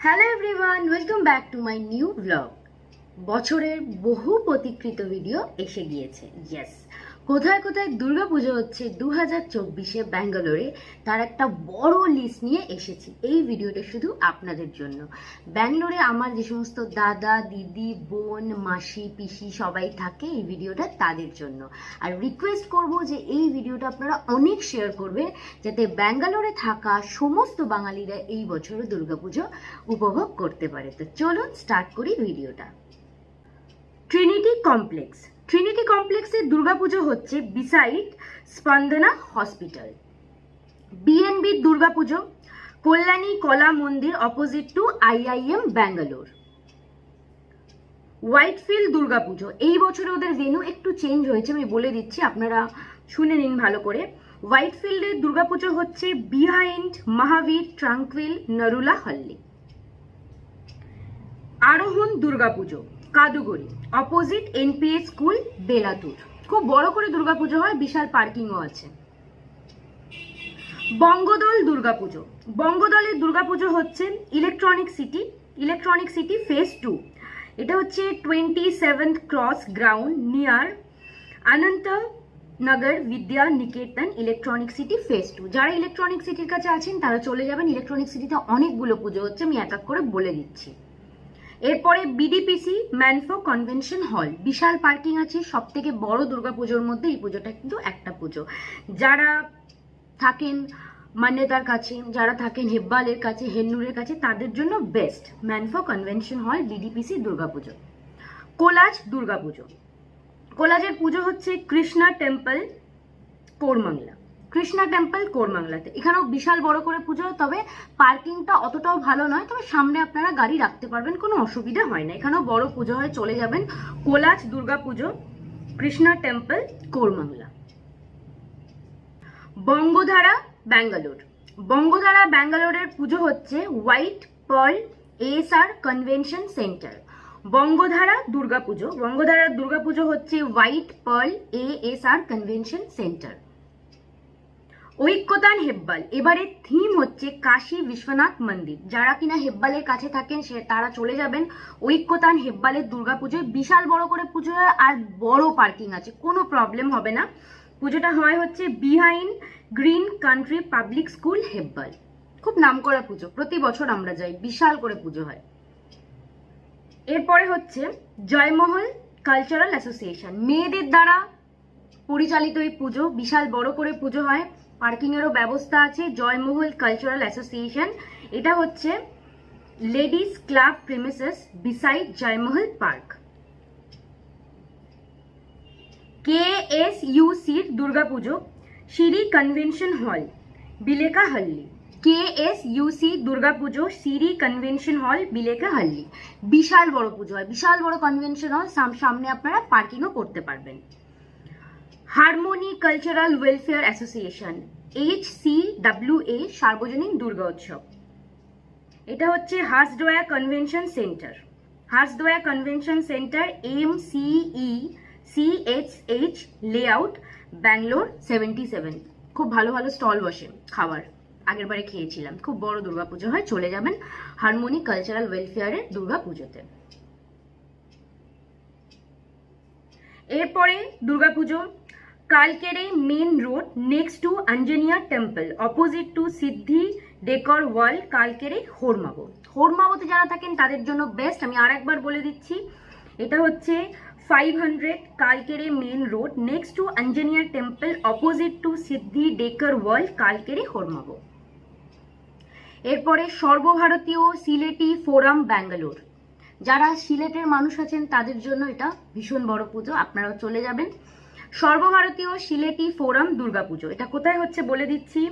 Hello everyone welcome back to my new blog বছরের বহু প্রতিকৃত video এসে গিয়েছে ইয়েস কোথায় কোথায় দুর্গাপুজো হচ্ছে দু হাজার চব্বিশে ব্যাঙ্গালোরে, তার একটা বড় লিস্ট নিয়ে এসেছি। এই ভিডিওটা শুধু আপনাদের জন্য। ব্যাঙ্গালোরে আমার যে সমস্ত দাদা, দিদি, বোন, মাসি, পিসি সবাই থাকে এই ভিডিওটা তাদের জন্য। আর রিকোয়েস্ট করব যে এই ভিডিওটা আপনারা অনেক শেয়ার করবেন যাতে ব্যাঙ্গালোরে থাকা সমস্ত বাঙালিরা এই বছরও দুর্গাপুজো উপভোগ করতে পারে। তো চলুন স্টার্ট করি ভিডিওটা। ট্রিনিটি কমপ্লেক্স ট্রিনিটি কমপ্লেক্সে দুর্গাপুজো হচ্ছে beside Spandana hospital BNB Durga Puja, Kalyani Kala Mandir opposite to IIM Bangalore Whitefield Durga Puja, এই বছরে ওদের ভেন্যু একটু চেঞ্জ হয়েছে, আমি বলে দিচ্ছি, আপনারা শুনে নিন ভালো করে। হোয়াইটফিল্ডের দুর্গাপুজো হচ্ছে বিহাইন্ড মহাবীর ট্রাঙ্কুইল নরুলা হল্লি Arohan Durga Puja Kadugodi opposite NPS school Belathur. খুব বড় করে দুর্গাপুজো হয়, বিশাল পার্কিংও আছে। বঙ্গদল দুর্গাপুজো। বঙ্গদলের দুর্গাপুজো হচ্ছে electronic city electronic city phase two এটা হচ্ছে twenty seventh cross ground near Ananth Nagar Vidya Niketan electronic city phase two যারা ইলেকট্রনিক সিটির কাছে আছেন, তারা চলে যাবেন। ইলেকট্রনিক সিটিতে অনেকগুলো পুজো হচ্ছে, আমি এক এক করে বলে দিচ্ছি। এরপরে বিডিপিসি ম্যানফো কনভেনশন হল বিশাল পার্কিং আছে সব থেকে বড় দুর্গাপুজোর মধ্যে এই পুজোটা কিন্তু একটা পুজো। যারা থাকেন মান্যতার কাছে, যারা থাকেন হেব্বালের কাছে, হেন্নুরের কাছে, তাদের জন্য best Manpho convention hall BDPC Durga Puja collage Durga Puja কোলাজের পুজো হচ্ছে কৃষ্ণা টেম্পল কোরমাংলা। কৃষ্ণা টেম্পল, কোরমাংলাতে। এখানেও বিশাল বড় করে পুজো, তবে পার্কিংটা অতটাও ভালো নয়, তবে সামনে আপনারা গাড়ি রাখতে পারবেন, কোনো অসুবিধা হয় না। এখানেও বড় পুজো হয় চলে যাবেন কোলাজ দুর্গা পুজো, কৃষ্ণা টেম্পল, কোরমাংলা। বঙ্গধারা, ব্যাঙ্গালোর। বঙ্গধারা, ব্যাঙ্গালোরের পুজো হচ্ছে white pearl SR convention centre. Bangadhara Durga Puja Bangadhara Durga Puja হচ্ছে white pearl ASR convention centre. Aikyatan Hebbal. এবারে থিম হচ্ছে কাশী বিশ্বনাথ মন্দির। যারা কিনা হেব্বালের কাছে থাকেন, সে তারা চলে যাবেন ঐক্যতান হেব্বালের দুর্গাপুজোয়। বিশাল বড় করে পুজো হয় আর বড় পার্কিং আছে। কোনো প্রবলেম হবে না। পুজোটা হয় হচ্ছে behind green country public school Hebbal. খুব নামকরা পুজো। প্রতি বছর আমরা যাই। বিশাল করে পুজো হয়। এরপরে হচ্ছে জয়মহল কালচারাল অ্যাসোসিয়েশন মেয়েদের দ্বারা পরিচালিত এই পুজো বিশাল বড় করে পুজো হয়। পার্কিং এরও ব্যবস্থা আছে, জয়মহল কালচারাল অ্যাসোসিয়েশন এটা হচ্ছে ladies club premises beside Jayamahal park K S ইউসির Durga Puja Siri convention hall Bilekahalli K S UC Durga Puja Siri convention hall Bilekahalli বিশাল বড় পুজো হয়, বিশাল বড় কনভেনশন হল সামনে আপনারা পার্কিংও করতে পারবেন। Harmony cultural welfare association H C W A সার্বজনীন দুর্গা উৎসব। এটা হচ্ছে হাসডোয়া convention centre হাসডোয়া convention centre M CE C H H layout Bangalore seventy seven খুব ভালো ভালো স্টল বসে খাবার আগের বারে খেয়েছিলাম। খুব বড় দুর্গাপুজো হয়, চলে যাবেন হারমোনি কালচারাল ওয়েলফেয়ারের দুর্গাপুজোতে এরপরে Durga Puja Kalkere main road next to Anjaneya temple opposite to Siddhi decor world Kalkere Horamavu হোরমাবোতে যারা থাকেন, তাদের জন্য বেস্ট আমি আর একবার বলে দিচ্ছি, এটা হচ্ছে five hundred Kalkere main road next to Anjaneya temple opposite to Siddhi decor world Kalkere Hormavu এরপরে সর্বভারতীয় সিলেটি ফোরাম, ব্যাঙ্গালোর। যারা সিলেটের মানুষ আছেন, তাদের জন্য এটা ভীষণ বড় পুজো। আপনারাও চলে যাবেন। সর্বভারতীয় সিলেটি ফোরাম দুর্গাপুজো। এটা কোথায় হচ্ছে বলে দিচ্ছি?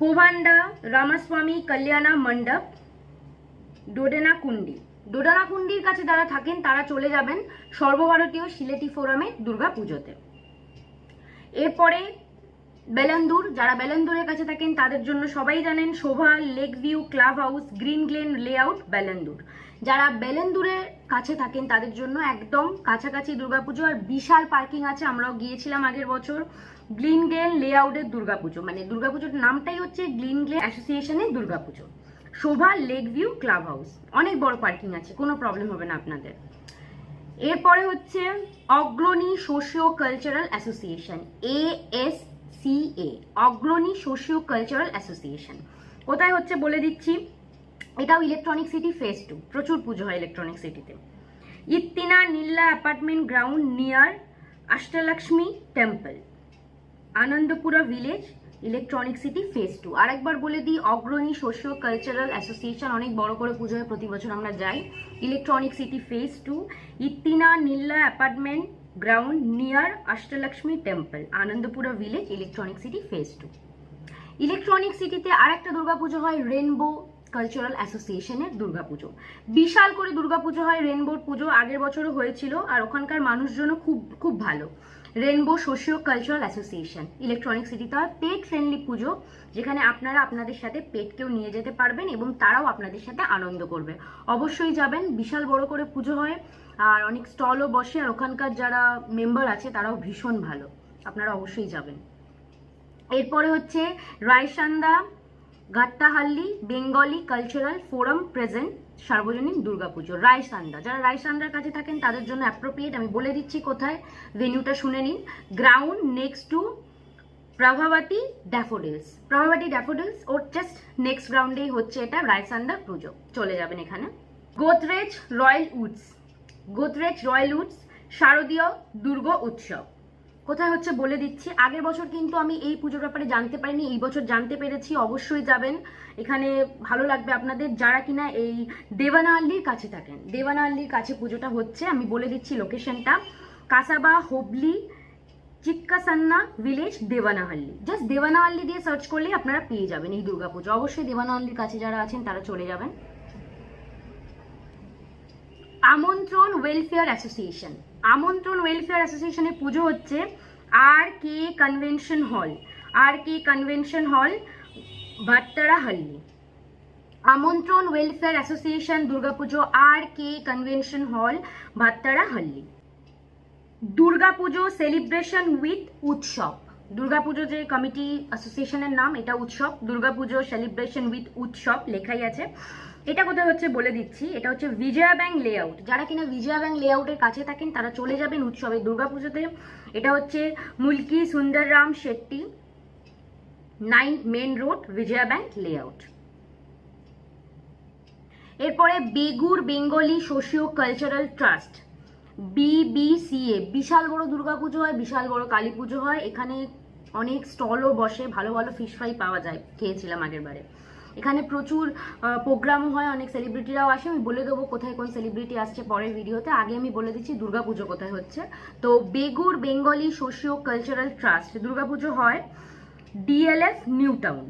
পোভান্ডা রামাস্বামী, কল্যাণা মণ্ডপ ডোডেনা কুন্ডি ডোডানা কুন্ডির কাছে যারা থাকেন, তারা চলে যাবেন সর্বভারতীয় সিলেটি ফোরামে দুর্গা পুজোতে এরপরে বেলান্দুর, যারা বেলান্দুরের কাছে থাকেন, তাদের জন্য সবাই জানেন Sobha lake view club house, green glen, layout, Bellandur. যারা বেলেন্দুরের কাছে থাকেন, তাদের জন্য একদম কাছাকাছি দুর্গাপুজো। আর বিশাল পার্কিং আছে, আমরাও গিয়েছিলাম আগের বছর। গ্লিন গ্লেন লেআউটের দুর্গাপুজো। মানে দুর্গাপুজোর নামটাই হচ্ছে গ্লিন গ্লেন অ্যাসোসিয়েশনের Durga Puja. Sobha lake view club house অনেক বড় পার্কিং আছে, কোনো প্রবলেম হবে না আপনাদের। এরপরে হচ্ছে Agrani socio cultural association A S C A Agrani socio cultural association. কোথায় হচ্ছে বলে দিচ্ছি? এটাও ইলেকট্রনিক সিটি ফেস টু প্রচুর পুজো হয় ইলেকট্রনিক সিটিতে Ittina Neela apartment ground near Ashtalakshmi temple Anandapura village electronic city phase two আরেকবার বলে দিই, অগ্রণী সোশিও কালচারাল অ্যাসোসিয়েশন অনেক বড় করে পুজো হয় প্রতি বছর আমরা যাই। Electronic city phase two Ittina Neela apartment ground near Ashtalakshmi temple Anandapura village electronic city phase two electronic সিটিতে আরেকটা দুর্গাপুজো হয় রেনবো কালচারাল অ্যাসোসিয়েশনের দুর্গাপুজো বিশাল করে দুর্গাপুজো হয় রেনবোর পুজো আগের বছরও হয়েছিল আর ওখানকার মানুষজনও খুব খুব ভালো। Rainbow socio cultural association electronic সিটিতে হয় পেট ফ্রেন্ডলি পুজো, যেখানে আপনারা আপনাদের সাথে পেটকেও নিয়ে যেতে পারবেন এবং তারাও আপনাদের সাথে আনন্দ করবে। অবশ্যই যাবেন, বিশাল বড় করে পুজো হয় আর অনেক স্টলও বসে আর ওখানকার যারা মেম্বার আছে তারাও ভীষণ ভালো। আপনারা অবশ্যই যাবেন। এরপরে হচ্ছে Raisanda Gattahalli, Bengali cultural forum present সার্বজনীন দুর্গাপুজো, রায়সান্দা। যারা রায়সান্দার কাছে থাকেন, তাদের জন্য অ্যাপ্রোপ্রিয়েট আমি বলে দিচ্ছি কোথায় ভেনিউটা শুনে নিন। Ground next to Prabhavati daffodils Prabhavati daffodils or just next গ্রাউন্ডেই হচ্ছে এটা রায়সান্দা পুজো। চলে যাবেন এখানে। Godrej royal woods. Godrej royal woods শারদীয় দুর্গ উৎসব। কোথায় হচ্ছে বলে দিচ্ছি। আগের বছর কিন্তু আমি এই পুজোর ব্যাপারে জানতে পারিনি, এই বছর জানতে পেরেছি, অবশ্যই যাবেন। এখানে ভালো লাগবে আপনাদের, যারা কিনা এই দেবানাহাল্লির কাছে থাকেন। দেবানাহাল্লির কাছে পুজোটা হচ্ছে, আমি বলে দিচ্ছি লোকেশনটা। কাসাবা, হুবলি, চিক্কাসান্না ভিলেজ দেবানাহাল্লি জাস্ট দেবানাহাল্লি দিয়ে সার্চ করলেই আপনারা পেয়ে যাবেন এই দুর্গাপুজো অবশ্যই দেবানাহাল্লির কাছে যারা আছেন, তারা চলে যাবেন। Amantran welfare association Amantran welfare অ্যাসোসিয়েশনের পুজো হচ্ছে আর কে কনভেনশন হল আর কে convention hall Bhattarahalli Amantran welfare association Durga Puja R K convention hall Bhattarahalli Durga Puja celebration with উৎসব। দুর্গাপুজো যে কমিটি অ্যাসোসিয়েশনের নাম, এটা উৎসব। দুর্গাপুজো সেলিব্রেশন উইথ উৎসব লেখাই আছে। এটা কোথায় হচ্ছে বলে দিচ্ছি, এটা হচ্ছে বিজয়া ব্যাংক লেআউট যারা কিনা বিজয়া ব্যাংক লেআউটের কাছে থাকেন, তারা চলে যাবেন উৎসবে দুর্গাপুজোতে। এটা হচ্ছে Mulki Sundarram Shetty nine main road Vijaya bank layout এরপরে Begur Bengali socio cultural trust BBCA বিশাল বড় দুর্গাপুজো হয়, বিশাল বড় কালী পুজো হয়। এখানে অনেক স্টলও বসে, ভালো ভালো ফিশ ফ্রাই পাওয়া যায়, খেয়েছিলাম আগের বারে। এখানে প্রচুর প্রোগ্রামও হয়, অনেক সেলিব্রিটিরাও আসে, আমি বলে দেবো কোথায় কোন সেলিব্রিটি আসছে পরের ভিডিওতে। আগে আমি বলে দিচ্ছি দুর্গাপুজো কোথায় হচ্ছে। তো Begur, Bengali socio cultural trust Durga Puja হয় DLF new town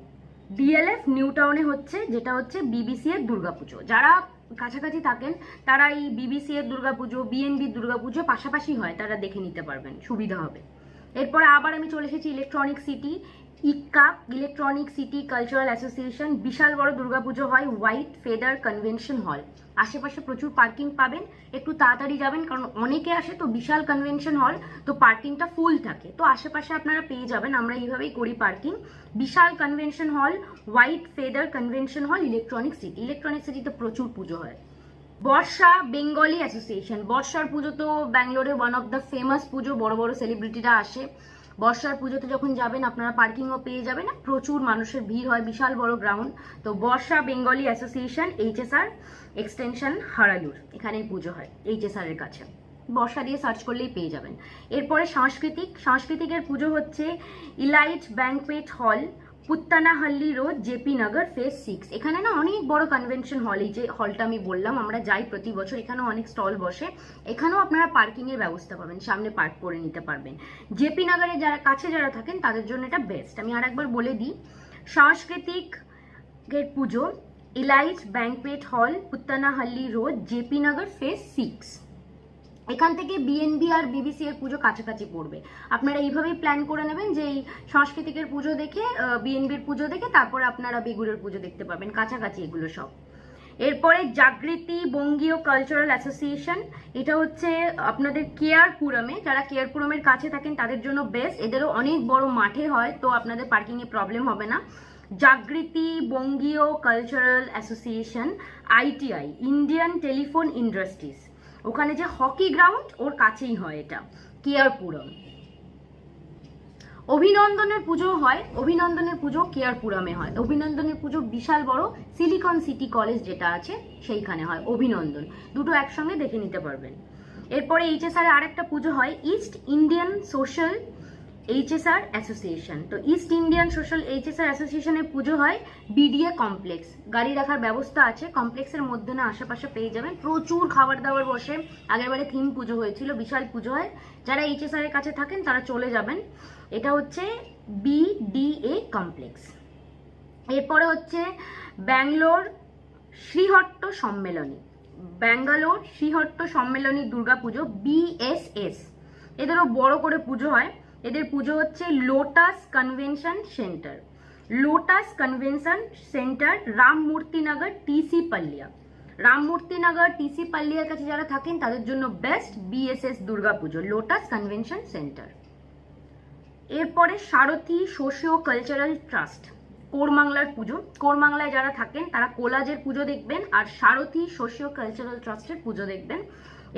DLF new টাউনে হচ্ছে, যেটা হচ্ছে বিবিসি এর দুর্গাপুজো। যারা কাছাকাছি থাকেন, তারা এই বিবিসি এর দুর্গাপুজো বিএনবির দুর্গাপুজো পাশাপাশি হয়, তারা দেখে নিতে পারবেন, সুবিধা হবে। এরপরে আবার আমি চলে এসেছি electronic city ECCA electronic city, cultural association, বিশাল বড় দুর্গাপুজো হয় হোয়াইট ফেদার কনভেনশন হল। আশেপাশে প্রচুর পার্কিং পাবেন, একটু তাড়াতাড়ি যাবেন, কারণ অনেকে আসে তো বিশাল কনভেনশন হল, তো পার্কিংটা ফুল থাকে। তো আশেপাশে আপনারা পেয়ে যাবেন, আমরা এইভাবেই করি পার্কিং। বিশাল convention hall, white feather convention hall, electronic city. Electronic সিটিতে প্রচুর পুজো হয়। বর্ষা বেঙ্গলি অ্যাসোসিয়েশন, বর্ষার পুজো তো ব্যাঙ্গালোরে one of the famous puja, বড় বড় সেলিব্রিটিরা আসে। বর্ষার পুজোতে যখন যাবেন, আপনারা পার্কিংও পেয়ে যাবেন। প্রচুর মানুষের ভিড় হয়, বিশাল বড় গ্রাউন্ড তো Barsha Bengali association HSR extension Haralur এখানেই পুজো হয় এইচএসআর এর কাছে। বর্ষা দিয়ে সার্চ করলেই পেয়ে যাবেন। এরপরে সাংস্কৃতিক, সাংস্কৃতিকের পুজো হচ্ছে elite banquet hall Puttanahalli road JP Nagar phase six এখানে না অনেক বড় কনভেনশন হল এই যে হলটা আমি বললাম, আমরা যাই প্রতি বছর, এখানেও অনেক স্টল বসে। এখানেও আপনারা পার্কিংয়ের ব্যবস্থা পাবেন, সামনে পার্ক করে নিতে পারবেন। জেপি নগরে যারা, কাছে যারা থাকেন, তাদের জন্য এটা বেস্ট আমি আর একবার বলে দিই, সাংস্কৃতিক পুজো elite banquet hall Puttanahalli road JP Nagar phase six এখান থেকে বিএনবি আর বিবিসি এর পুজো কাছাকাছি পড়বে। আপনারা এইভাবেই প্ল্যান করে নেবেন যে এই সাংস্কৃতিকের পুজো দেখে বিএনবির পুজো দেখে তারপর আপনারা বেগুরের পুজো দেখতে পাবেন, কাছাকাছি এগুলো সব। এরপরে জাগৃতি বঙ্গীয় কালচারাল অ্যাসোসিয়েশন এটা হচ্ছে আপনাদের কেয়ারপুরমে। যারা কেয়ারপুরমের কাছে থাকেন, তাদের জন্য বেস্ট এদেরও অনেক বড় মাঠে হয়, তো আপনাদের পার্কিংয়ে প্রবলেম হবে না। Jagriti Bangiya cultural association ITI Indian telephone industries ওখানে যে হকি গ্রাউন্ড, ওর কাছেই হয় এটা, কেয়ারপুরম। অভিনন্দনের পুজো হয়, অভিনন্দনের পুজো কেয়ারপুরমে হয়। অভিনন্দনের পুজো বিশাল বড় সিলিকন সিটি কলেজ যেটা আছে, সেইখানে হয়, অভিনন্দন। দুটো একসঙ্গে দেখে নিতে পারবেন। এরপরে এইচএসআর আরেকটা পুজো হয়, east Indian social HSR association তো ইস্ট ইন্ডিয়ান সোশ্যাল এইচএসআর অ্যাসোসিয়েশনের পুজো হয় বিডিএ কমপ্লেক্স গাড়ি রাখার ব্যবস্থা আছে কমপ্লেক্সের মধ্যে না আশেপাশে পেয়ে যাবেন। প্রচুর খাবার দাবার বসে আগেরবারে থিম পুজো হয়েছিল, বিশাল পুজো হয়। যারা এইচএসআর এর কাছে থাকেন, তারা চলে যাবেন। এটা হচ্ছে বিডিএ কমপ্লেক্স এরপরে হচ্ছে ব্যাঙ্গালোর শ্রীহট্ট সম্মেলনী। ব্যাঙ্গালোর শ্রীহট্ট সম্মেলনী দুর্গাপুজো বিএসএস এদেরও বড় করে পুজো হয়। এদের পুজো হচ্ছে lotus convention centre lotus convention centre Ramamurthy Nagar TC Palya. Ramamurthy Nagar TC পাল্লিয়ার কাছে যারা থাকেন, তাদের জন্য best BSS Durga Puja lotus convention centre এরপরে সারথী সোশিও কালচারাল ট্রাস্ট কোরমাংলার পুজো। কোরমাংলায় যারা থাকেন, তারা কোলাজের পুজো দেখবেন আর সারথী সোশিও কালচারাল ট্রাস্টের পুজো দেখবেন।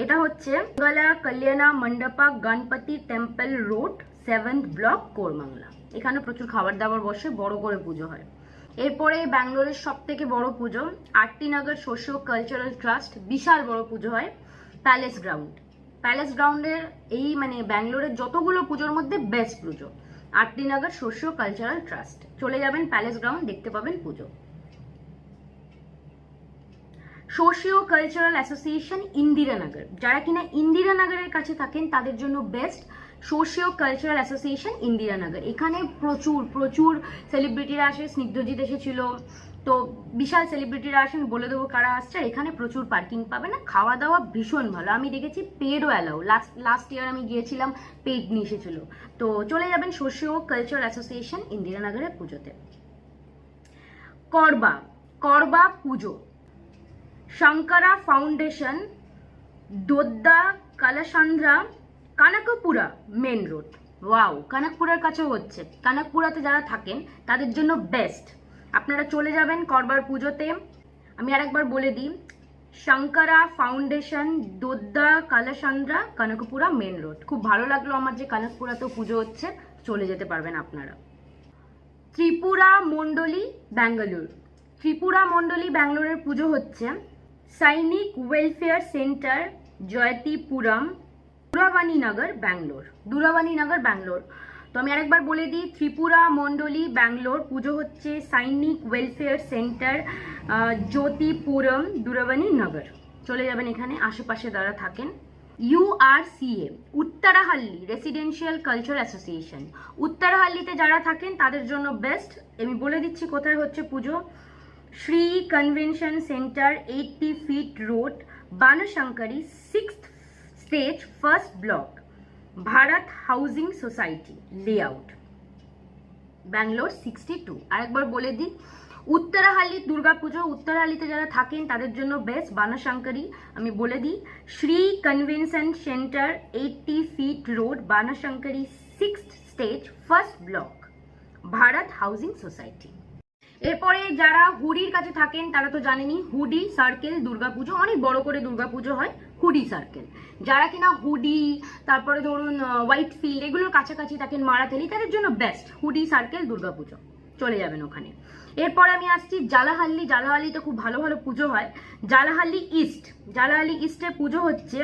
এটা হচ্ছে গলা Kalyana Mantapa Ganapathi temple road seventh block Koramangala এখানে প্রচুর খাবার দাবার বসে, বড় করে পুজো হয়। এরপরে ব্যাঙ্গালোরের সব থেকে বড় পুজো আরটিনগর সোশিও কালচারাল ট্রাস্ট বিশাল বড় পুজো হয় প্যালেস গ্রাউন্ড প্যালেস গ্রাউন্ডের এই মানে ব্যাঙ্গালোরের যতগুলো পুজোর মধ্যে বেস্ট পুজো আরটিনগর সোশিও কালচারাল ট্রাস্ট চলে যাবেন প্যালেস গ্রাউন্ড দেখতে পাবেন পুজো। সোশিও কালচারাল অ্যাসোসিয়েশন ইন্দিরানগর যারা কিনা ইন্দিরানগরের কাছে থাকেন, তাদের জন্য best socio cultural association Indiranagar. এখানে প্রচুর প্রচুর সেলিব্রিটিরা আসে, স্নিগ্ধজিৎ এসেছিল। তো বিশাল সেলিব্রিটিরা আসেন, বলে দেবো কারা আসছে। এখানে প্রচুর পার্কিং পাবে না খাওয়া দাওয়া ভীষণ ভালো। আমি দেখেছি পেডও অ্যালাউ লাস্ট লাস্ট ইয়ার আমি গিয়েছিলাম পেড নিয়ে এসেছিল। তো চলে যাবেন সোশিও কালচারাল অ্যাসোসিয়েশন ইন্দিরানগরের পুজোতে। করবা করবা পুজো। Shankara foundation, Dodda Kalasandra Kanakapura main road wow কানাকপুরার কাছেও হচ্ছে। কানাকপুরাতে যারা থাকেন, তাদের জন্য বেস্ট আপনারা চলে যাবেন করবার পুজোতে। আমি আরেকবার বলে দিই, Shankara foundation Dodda, Kalasandra, Kanakapura main road খুব ভালো লাগল আমার যে কানকপুরাতেও পুজো হচ্ছে, চলে যেতে পারবেন আপনারা। ত্রিপুরা মণ্ডলী, ব্যাঙ্গালোর। ত্রিপুরা মণ্ডলী, ব্যাঙ্গালোরের পুজো হচ্ছে। Sainik welfare centre Jyothipuram Dooravani Nagar, Bangalore. দুরাবানী Nagar, Bangalore. তো আমি আরেকবার বলে দিই, ত্রিপুরা মণ্ডলী, ব্যাঙ্গালোর, পুজো হচ্ছে সাইনিক ওয়েলফেয়ার সেন্টার জ্যোতিপুরম দুরাবানী নগর। চলে যাবেন এখানে, আশেপাশে যারা থাকেন। URCA Uttarahalli residential culture association উত্তরাহাল্লিতে যারা থাকেন, তাদের জন্য বেস্ট আমি বলে দিচ্ছি কোথায় হচ্ছে পুজো। Shri convention centre eighty feet road Banashankari six stage first block Bharat housing society layout Bangalore sixty two আরেকবার বলে দিই উত্তরাহাল্লি দুর্গাপুজো উত্তরাহাল্লিতে যারা থাকেন, তাদের জন্য বেস্ট বানাশঙ্করী। আমি বলে দিই, Shri convention centre eighty feet road Banashankari six stage first block Bharat housing society এরপরে যারা হুডির কাছে থাকেন, তারা তো জানেনি হুডি সার্কেল দুর্গাপুজো, অনেক বড় করে দুর্গাপুজো হয়। হুডি সার্কেল যারা কিনা হুডি, তারপরে ধরুন হোয়াইট ফিল্ড এগুলোর কাছাকাছি থাকেন মারাথালি তাদের জন্য বেস্ট হুডি সার্কেল দুর্গাপুজো। চলে যাবেন ওখানে। এরপরে আমি আসছি জালাহাল্লি। জালাহাল্লিতে খুব ভালো ভালো পুজো হয়। জালাহাল্লি ইস্ট জালাহাল্লি ইস্টে পুজো হচ্ছে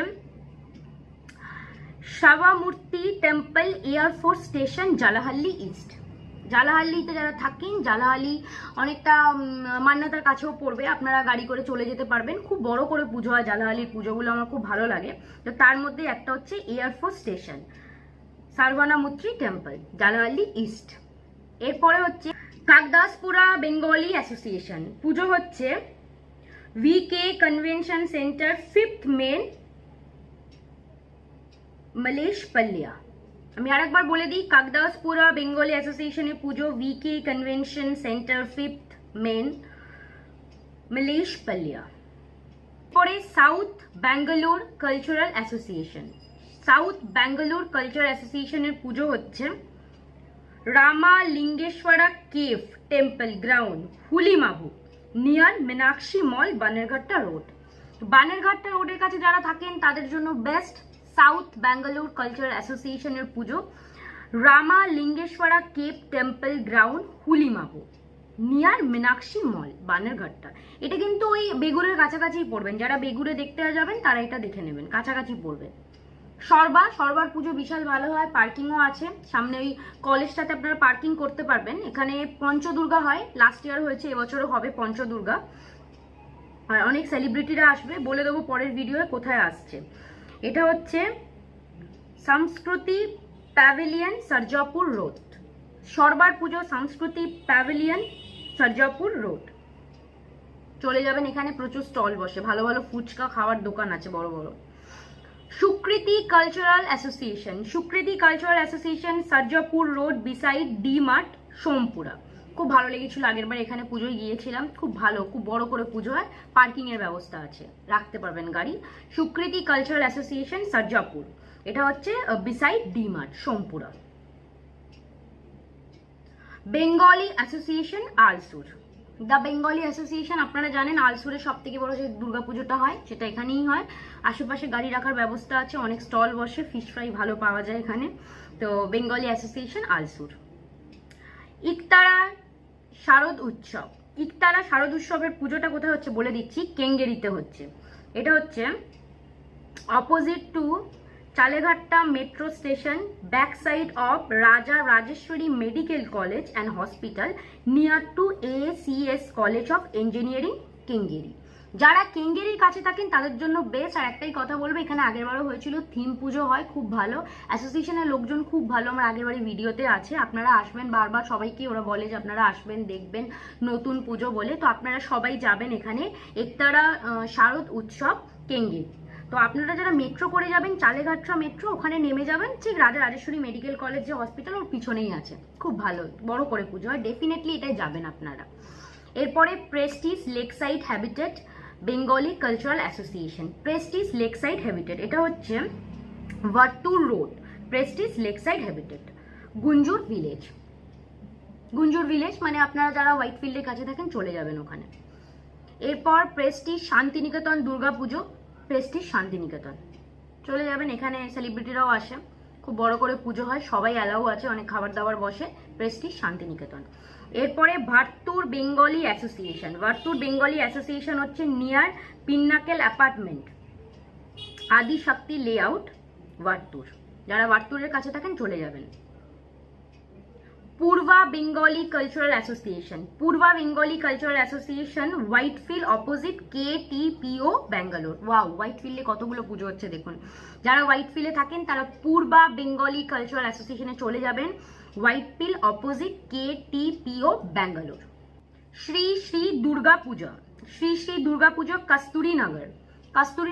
শাবামূর্তি temple air force station Jalahalli east জালাহাল্লিতে যারা থাকেন জালাহালি অনেকটা মান্যতার কাছেও পড়বে। আপনারা গাড়ি করে চলে যেতে পারবেন। খুব বড় করে পুজো হয় জালাহাল্লির পুজোগুলো, আমার খুব ভালো লাগে। তো তার মধ্যে একটা হচ্ছে এয়ারফোর্স স্টেশন সারভানামুত্রি টেম্পল জালাহাল্লি ইস্ট এরপরে হচ্ছে কাকদাসপুরা বেঙ্গলি অ্যাসোসিয়েশন পুজো হচ্ছে VK convention centre fifth main Mallesh Palya আমি আরেকবার বলে দিই, কাকদাসপুরা বেঙ্গলি অ্যাসোসিয়েশনের পুজো VK convention centre fifth main Mallesh Palya পরে south Bangalore cultural association south Bangalore culture অ্যাসোসিয়েশনের পুজো হচ্ছে Rama Lingeshwara cave temple ground, Hulimavu, near Meenakshi mall, Bannerghatta road. Bannerghatta রোডের কাছে যারা থাকেন, তাদের জন্য বেস্ট সাউথ ব্যাঙ্গালোর কালচারাল অ্যাসোসিয়েশনের পুজো Rama Lingeshwara cave temple ground, Hulimavu, near Meenakshi mall, Bannerghatta. এটা কিন্তু ওই বেগুরের কাছাকাছিই পড়বেন। যারা বেগুরে দেখতে যাবেন, তারা এটা দেখে নেবেন, কাছাকাছি পড়বে। সর্বা, সর্বার পুজো বিশাল ভালো হয়, পার্কিংও আছে। সামনে ওই কলেজটাতে আপনারা পার্কিং করতে পারবেন। এখানে পঞ্চদুর্গা হয় লাস্ট ইয়ার হয়েছে, এবছরও হবে পঞ্চদুর্গা। আর অনেক সেলিব্রিটিরা আসবে, বলে দেবো পরের ভিডিওয়ে কোথায় আসছে। এটা হচ্ছে সংস্কৃতি প্যাভিলিয়ন সরজাপুর রোড। সরবার পুজো সংস্কৃতি প্যাভিলিয়ন সরজাপুর রোড। চলে যাবেন এখানে প্রচুর স্টল বসে, ভালো ভালো ফুচকা খাওয়ার দোকান আছে বড় বড়। Sukriti cultural association, Sukriti cultural association Sarjapur road beside DMart Sompura. খুব ভালো লেগেছিল আগের বার এখানে পুজোয় গিয়েছিলাম। খুব ভালো, খুব বড় করে পুজো হয় পার্কিং এর ব্যবস্থা আছে, রাখতে পারবেন গাড়ি। Sukriti cultural association Sarjapur. এটা হচ্ছে beside D Mart Sompura. Bengali association Ulsoor the Bengali association আপনারা জানেন আলসুরের সব থেকে বড় যে দুর্গাপুজোটা হয়, সেটা এখানেই হয়। আশেপাশে গাড়ি রাখার ব্যবস্থা আছে, অনেক স্টল বসে ফিশ ফ্রাই ভালো পাওয়া যায় এখানে। তো বেঙ্গলি অ্যাসোসিয়েশন আলসুর ইকতারা শারদ উৎসব। ইকতারা শারদ উৎসবের পুজোটা কোথায় হচ্ছে বলে দিচ্ছি? কেঙ্গেরিতে হচ্ছে। এটা হচ্ছে opposite to Challaghatta metro station back side of Raja Rajeshwari medical college and hospital near to A C S college of engineering Kengeri. যারা কেঙ্গেরির কাছে থাকেন, তাদের জন্য বেস্ট আর একটাই কথা বলব, এখানে আগেরবারও হয়েছিল থিম পুজো হয়, খুব ভালো। অ্যাসোসিয়েশনের লোকজন খুব ভালো, আমার আগেরবারই ভিডিওতে আছে। আপনারা আসবেন, বারবার সবাইকে ওরা বলে যে আপনারা আসবেন, দেখবেন নতুন পুজো বলে। তো আপনারা সবাই যাবেন এখানে। একতারা শারদ উৎসব, কেঙ্গেরি। তো আপনারা যারা মেট্রো করে যাবেন, চালেঘাটরা মেট্রো ওখানে নেমে যাবেন, ঠিক রাজা রাজেশ্বরী মেডিকেল কলেজ যে হসপিটাল ওর পিছনেই আছে। খুব ভালো, বড় করে পুজো হয়। ডেফিনেটলি এটাই যাবেন আপনারা। এরপরে Prestige lakeside habitat Bengali cultural association Prestige lakeside habitat এটা হচ্ছে Varthur road Prestige lakeside habitat Gunjur village Gunjur village মানে আপনারা যারা হোয়াইট ফিল্ডের কাছে থাকেন চলে যাবেন ওখানে। এরপর প্রেস্টিজ শান্তিনিকেতন দুর্গাপুজো প্রেস্টিজ শান্তিনিকেতন চলে যাবেন, এখানে সেলিব্রিটিরাও আসে। খুব বড় করে পুজো হয়, সবাই অ্যালাউ আছে, অনেক খাবার দাবার বসে প্রেস্টিজ শান্তিনিকেতন এরপরে Varthur Bengali association. Varthur Bengali association হচ্ছে near Pinnacle apartment. Adi Shakti layout, ভারতুর। যারা ভারতুরের কাছে থাকেন চলে যাবেন। Purva Bengali cultural association. Purva Bengali cultural association white Whitefield opposite K T PO Bangalore. Wow, হোয়াইটফিল্ডে কতগুলো পুজো হচ্ছে দেখুন। যারা হোয়াইটফিল্ডে থাকেন তারা পূর্বা বেঙ্গলি কালচারাল অ্যাসোসিয়েশনে চলে যাবেন। Whitefield opposite K T PO Bangalore Shri Shri Durga Puja Shri Shri Durga Puja Kasturi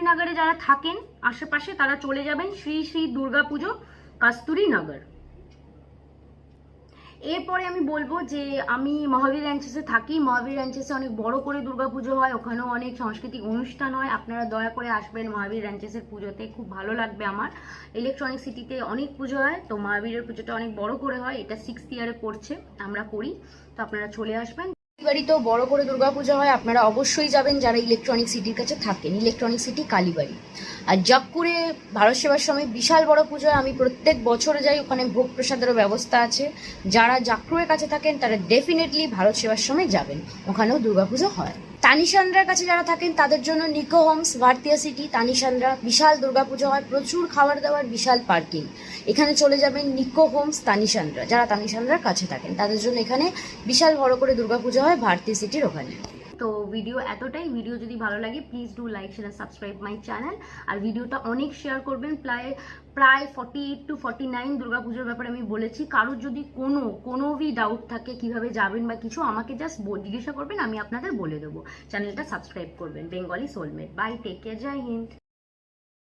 Nagar যারা থাকেন, আশেপাশে তারা চলে যাবেন। শ্রী শ্রী দুর্গা পুজো কস্তুরী নগর এরপরে আমি বলব যে আমি মহাবীর র্যাঞ্চেসে থাকি। মহাবীর র্যাঞ্চেসে অনেক বড় করে দুর্গাপুজো হয়, ওখানেও অনেক সাংস্কৃতিক অনুষ্ঠান হয়। আপনারা দয়া করে আসবেন মহাবীর র্যাঞ্চেসের পুজোতে, খুব ভালো লাগবে আমার। ইলেকট্রনিক সিটিতে অনেক পুজো হয়, তো মহাবীরের পুজোটা অনেক বড় করে হয়, এটা সিক্স ইয়ারে করছে, আমরা করি। তো আপনারা চলে আসবেন। কালীবাড়িতেও বড় করে দুর্গাপূজা হয়, আপনারা অবশ্যই যাবেন যারা ইলেকট্রনিক সিটির কাছে থাকেন ইলেকট্রনিক সিটি কালীবাড়ি। আর জগপুরে ভারত সেবার সময় বিশাল বড় পুজো আমি প্রত্যেক বছরে যাই, ওখানে ভোগ প্রসাদেরও ব্যবস্থা আছে। যারা জাকরুয়ের কাছে থাকেন, তারা ডেফিনেটলি ভারত সেবার সময় যাবেন, ওখানেও দুর্গাপুজো হয়। তানিশানরার কাছে যারা থাকেন, তাদের জন্য নিকো হোমস, ভারতীয় সিটি তানিশানরা বিশাল দুর্গাপুজো হয়, প্রচুর খাবার দাবার, বিশাল পার্কিং। এখানে চলে যাবেন নিকো হোমস তানিশানরা যারা তানিশানরার কাছে থাকেন, তাদের জন্য এখানে বিশাল বড় করে দুর্গাপুজো হয় ভারতীয় সিটির ওখানে। তো ভিডিও এতটাই। ভিডিও যদি ভালো লাগে please do like share subscribe my channel আর ভিডিওটা অনেক শেয়ার করবেন। প্রায় প্রায় forty eight to forty nine দুর্গাপুজোর ব্যাপারে আমি বলেছি। কারোর যদি কোনো কোনো ভি ডাউট থাকে কীভাবে যাবেন বা কিছু, আমাকে জাস্ট জিজ্ঞাসা করবেন, আমি আপনাদের বলে দেবো। চ্যানেলটা সাবস্ক্রাইব করবেন। Bengali soulmate bye take care Jai Hind